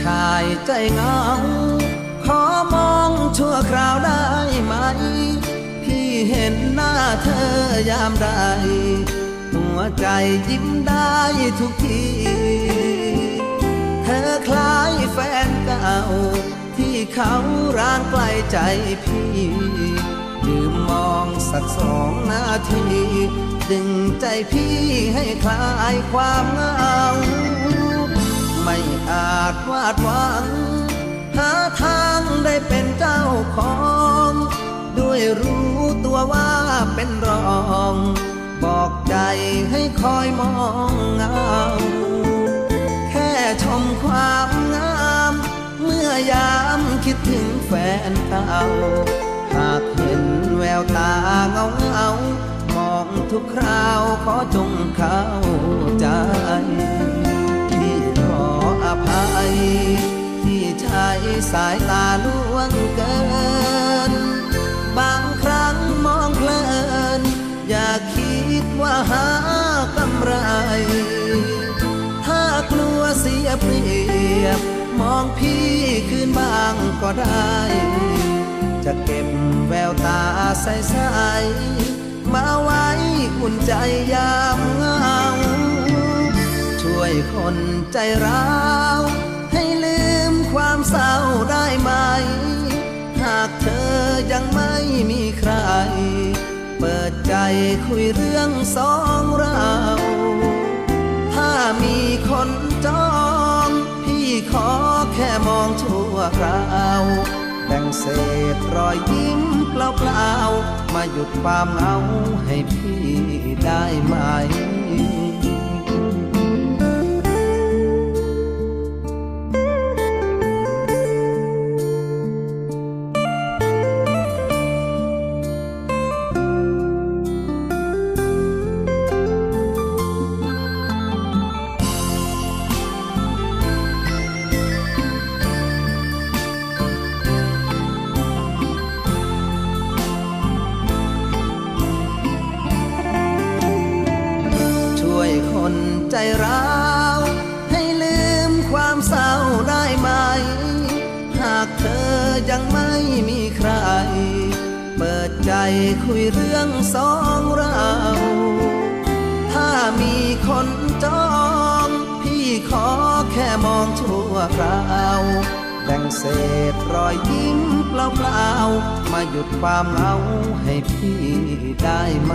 ชายใจเงา ขอมองชั่วคราวได้ไหม พี่เห็นหน้าเธอยามใด หัวใจยิ้มได้ทุกที เธอคล้ายแฟนเก่า ที่เขาร่างไกลใจพี่ยืมมองสักสองนาที ดึงใจพี่ให้คลายความเหงา เป็นรอง บอกใจให้คอยมองเงา แค่ชมความงาม เมื่อยามคิดถึงแฟนเก่า หากเห็นแววตาเงาเงามองทุกคราวขอจงเข้าใจที่ขออภัย ที่ใช้สายตาล่ว เสียเปรียบ มองพี่คืนบ้างก็ได้ จะเก็บแววตาใสๆมาไว้อุ่นใจยามเหงา ช่วยคนใจร้าว ให้ลืมความเศร้าได้ไหม หากเธอยังไม่มีใคร เปิดใจคุยเรื่องสองเราถ้า มองชั่วคราวแบ่งเศษรอยยิ้มเปล่าๆมาหยุดความเหงาให้ ใจร้าวให้ลืมความเศร้าได้ไหม หากเธอยังไม่มีใคร เปิดใจคุยเรื่องสองเรา ถ้ามีคนจองพี่ขอแค่มองชั่วคราวแบ่งเศษรอยยิ้มเปล่าๆ มาหยุดความเหงาให้พี่ได้ไหม